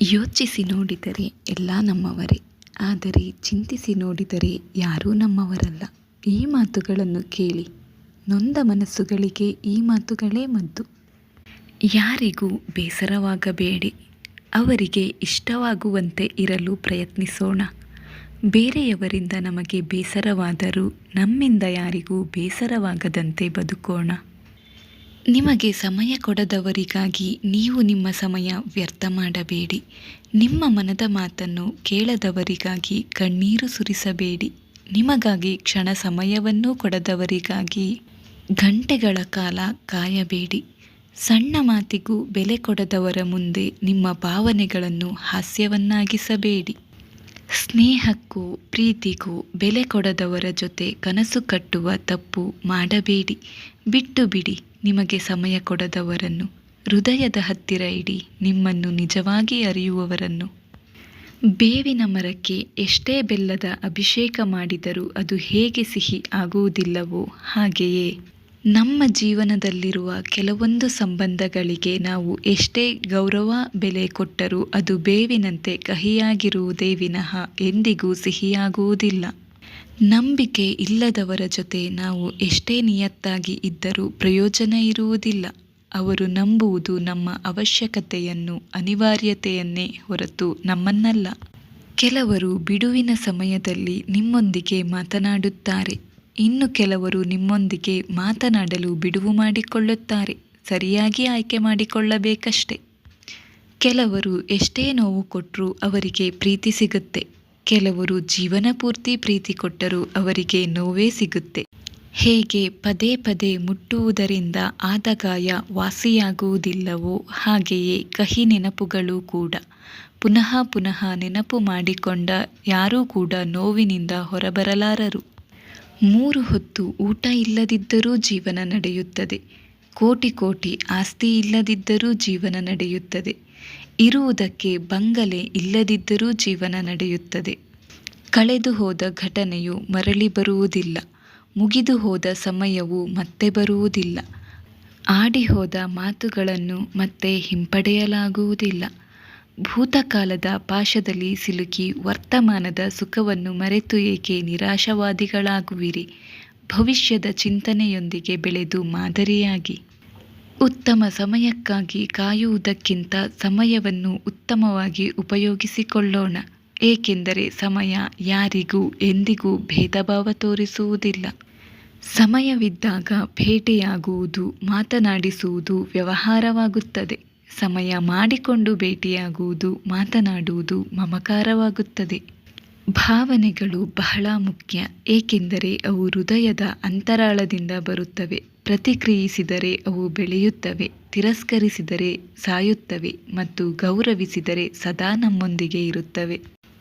ಯೋಚಿಸಿ ನೋಡಿದರೆ ಎಲ್ಲ ನಮ್ಮವರೇ. ಆದರೆ ಚಿಂತಿಸಿ ನೋಡಿದರೆ ಯಾರೂ ನಮ್ಮವರಲ್ಲ. ಈ ಮಾತುಗಳನ್ನು ಕೇಳಿ. ನೊಂದ ಮನಸ್ಸುಗಳಿಗೆ ಈ ಮಾತುಗಳೇ ಮದ್ದು. ಯಾರಿಗೂ ಬೇಸರವಾಗಬೇಡಿ. ಅವರಿಗೆ ಇಷ್ಟವಾಗುವಂತೆ ಇರಲು ಪ್ರಯತ್ನಿಸೋಣ. ಬೇರೆಯವರಿಂದ ನಮಗೆ ಬೇಸರವಾದರೂ ನಮ್ಮಿಂದ ಯಾರಿಗೂ ಬೇಸರವಾಗದಂತೆ ಬದುಕೋಣ. ನಿಮಗೆ ಸಮಯ ಕೊಡದವರಿಗಾಗಿ ನೀವು ನಿಮ್ಮ ಸಮಯ ವ್ಯರ್ಥ ಮಾಡಬೇಡಿ. ನಿಮ್ಮ ಮನದ ಮಾತನ್ನು ಕೇಳದವರಿಗಾಗಿ ಕಣ್ಣೀರು ಸುರಿಸಬೇಡಿ. ನಿಮಗಾಗಿ ಕ್ಷಣ ಸಮಯವನ್ನೂ ಕೊಡದವರಿಗಾಗಿ ಗಂಟೆಗಳ ಕಾಲ ಕಾಯಬೇಡಿ. ಸಣ್ಣ ಮಾತಿಗೂ ಬೆಲೆ ಕೊಡದವರ ಮುಂದೆ ನಿಮ್ಮ ಭಾವನೆಗಳನ್ನು ಹಾಸ್ಯವನ್ನಾಗಿಸಬೇಡಿ. ಸ್ನೇಹಕ್ಕೂ ಪ್ರೀತಿಗೂ ಬೆಲೆ ಕೊಡದವರ ಜೊತೆ ಕನಸು ಕಟ್ಟುವ ತಪ್ಪು ಮಾಡಬೇಡಿ. ಬಿಟ್ಟು ಬಿಡಿ. ನಿಮಗೆ ಸಮಯ ಕೊಡದವರನ್ನು. ಹೃದಯದ ಹತ್ತಿರ ಇಡಿ, ನಿಮ್ಮನ್ನು ನಿಜವಾಗಿ ಅರಿಯುವವರನ್ನು. ಬೇವಿನ ಮರಕ್ಕೆ ಎಷ್ಟೇ ಬೆಲ್ಲದ ಅಭಿಷೇಕ ಮಾಡಿದರೂ ಅದು ಹೇಗೆ ಸಿಹಿ ಆಗುವುದಿಲ್ಲವೋ ಹಾಗೆಯೇ. ನಮ್ಮ ಜೀವನದಲ್ಲಿರುವ ಕೆಲವೊಂದು ಸಂಬಂಧಗಳಿಗೆ ನಾವು ಎಷ್ಟೇ ಗೌರವ ಬೆಲೆ ಕೊಟ್ಟರೂ ಅದು ಬೇವಿನಂತೆ ಕಹಿಯಾಗಿರುವುದೇ ವಿನಃ ಎಂದಿಗೂ ಸಿಹಿಯಾಗುವುದಿಲ್ಲ. ನಂಬಿಕೆ ಇಲ್ಲದವರ ಜೊತೆ ನಾವು ಎಷ್ಟೇ ನಿಯತ್ತಾಗಿ ಇದ್ದರೂ ಪ್ರಯೋಜನ ಇರುವುದಿಲ್ಲ. ಅವರು ನಂಬುವುದು ನಮ್ಮ ಅವಶ್ಯಕತೆಯನ್ನು, ಅನಿವಾರ್ಯತೆಯನ್ನೇ ಹೊರತು ನಮ್ಮನ್ನಲ್ಲ. ಕೆಲವರು ಬಿಡುವಿನ ಸಮಯದಲ್ಲಿ ನಿಮ್ಮೊಂದಿಗೆ ಮಾತನಾಡುತ್ತಾರೆ. ಇನ್ನು ಕೆಲವರು ನಿಮ್ಮೊಂದಿಗೆ ಮಾತನಾಡಲು ಬಿಡುವು ಮಾಡಿಕೊಳ್ಳುತ್ತಾರೆ. ಸರಿಯಾಗಿ ಆಯ್ಕೆ ಮಾಡಿಕೊಳ್ಳಬೇಕಷ್ಟೆ. ಕೆಲವರು ಎಷ್ಟೇ ನೋವು ಕೊಟ್ಟರೂ ಅವರಿಗೆ ಪ್ರೀತಿ ಸಿಗುತ್ತೆ. ಕೆಲವರು ಜೀವನ ಪೂರ್ತಿ ಪ್ರೀತಿ ಕೊಟ್ಟರೂ ಅವರಿಗೆ ನೋವೇ ಸಿಗುತ್ತೆ. ಹೇಗೆ ಪದೇ ಪದೇ ಮುಟ್ಟುವುದರಿಂದ ಆದ ಗಾಯ ವಾಸಿಯಾಗುವುದಿಲ್ಲವೋ ಹಾಗೆಯೇ ಕಹಿ ನೆನಪುಗಳು ಕೂಡ. ಪುನಃ ಪುನಃ ನೆನಪು ಮಾಡಿಕೊಂಡ ಯಾರೂ ಕೂಡ ನೋವಿನಿಂದ ಹೊರಬರಲಾರರು. ಮೂರು ಹೊತ್ತು ಊಟ ಇಲ್ಲದಿದ್ದರೂ ಜೀವನ ನಡೆಯುತ್ತದೆ. ಕೋಟಿ ಕೋಟಿ ಆಸ್ತಿ ಇಲ್ಲದಿದ್ದರೂ ಜೀವನ ನಡೆಯುತ್ತದೆ. ಇರುವುದಕ್ಕೆ ಬಂಗಲೆ ಇಲ್ಲದಿದ್ದರೂ ಜೀವನ ನಡೆಯುತ್ತದೆ. ಕಳೆದು ಹೋದ ಘಟನೆಯು ಮರಳಿ ಬರುವುದಿಲ್ಲ. ಮುಗಿದು ಹೋದ ಸಮಯವು ಮತ್ತೆ ಬರುವುದಿಲ್ಲ. ಆಡಿ ಹೋದ ಮಾತುಗಳನ್ನು ಮತ್ತೆ ಹಿಂಪಡೆಯಲಾಗುವುದಿಲ್ಲ. ಭೂತಕಾಲದ ಪಾಶದಲ್ಲಿ ಸಿಲುಕಿ ವರ್ತಮಾನದ ಸುಖವನ್ನು ಮರೆತು ಏಕೆ ನಿರಾಶವಾದಿಗಳಾಗುವಿರಿ? ಭವಿಷ್ಯದ ಚಿಂತನೆಯೊಂದಿಗೆ ಬೆಳೆದು ಮಾದರಿಯಾಗಿ. ಉತ್ತಮ ಸಮಯಕ್ಕಾಗಿ ಕಾಯುವುದಕ್ಕಿಂತ ಸಮಯವನ್ನು ಉತ್ತಮವಾಗಿ ಉಪಯೋಗಿಸಿಕೊಳ್ಳೋಣ. ಏಕೆಂದರೆ ಸಮಯ ಯಾರಿಗೂ ಎಂದಿಗೂ ಭೇದಭಾವ ತೋರಿಸುವುದಿಲ್ಲ. ಸಮಯವಿದ್ದಾಗ ಭೇಟಿಯಾಗುವುದು, ಮಾತನಾಡಿಸುವುದು ವ್ಯವಹಾರವಾಗುತ್ತದೆ. ಸಮಯ ಮಾಡಿಕೊಂಡು ಭೇಟಿಯಾಗುವುದು, ಮಾತನಾಡುವುದು ಮಮಕಾರವಾಗುತ್ತದೆ. ಭಾವನೆಗಳು ಬಹಳ ಮುಖ್ಯ, ಏಕೆಂದರೆ ಅವು ಹೃದಯದ ಅಂತರಾಳದಿಂದ ಬರುತ್ತವೆ. ಪ್ರತಿಕ್ರಿಯಿಸಿದರೆ ಅವು ಬೆಳೆಯುತ್ತವೆ, ತಿರಸ್ಕರಿಸಿದರೆ ಸಾಯುತ್ತವೆ ಮತ್ತು ಗೌರವಿಸಿದರೆ ಸದಾ ನಮ್ಮೊಂದಿಗೆ ಇರುತ್ತವೆ.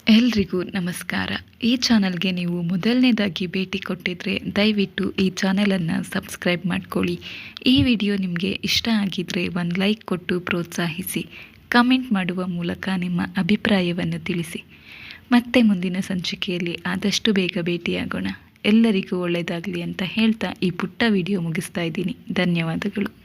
ಎಲ್ರಿಗೂ ನಮಸ್ಕಾರ. ಈ ಚಾನಲ್ಗೆ ನೀವು ಮೊದಲನೇದಾಗಿ ಭೇಟಿ ಕೊಟ್ಟಿದ್ರೆ ದಯವಿಟ್ಟು ಈ ಚಾನಲನ್ನು ಸಬ್ಸ್ಕ್ರೈಬ್ ಮಾಡ್ಕೊಳ್ಳಿ. ಈ ವಿಡಿಯೋ ನಿಮಗೆ ಇಷ್ಟ ಆಗಿದ್ರೆ ಒಂದು ಲೈಕ್ ಕೊಟ್ಟು ಪ್ರೋತ್ಸಾಹಿಸಿ. ಕಮೆಂಟ್ ಮಾಡುವ ಮೂಲಕ ನಿಮ್ಮ ಅಭಿಪ್ರಾಯವನ್ನು ತಿಳಿಸಿ. ಮತ್ತೆ ಮುಂದಿನ ಸಂಚಿಕೆಯಲ್ಲಿ ಆದಷ್ಟು ಬೇಗ ಭೇಟಿಯಾಗೋಣ. ಎಲ್ಲರಿಗೂ ಒಳ್ಳೆಯದಾಗಲಿ ಅಂತ ಹೇಳ್ತಾ ಈ ಪುಟ್ಟ ವಿಡಿಯೋ ಮುಗಿಸ್ತಾ ಇದ್ದೀನಿ. ಧನ್ಯವಾದಗಳು.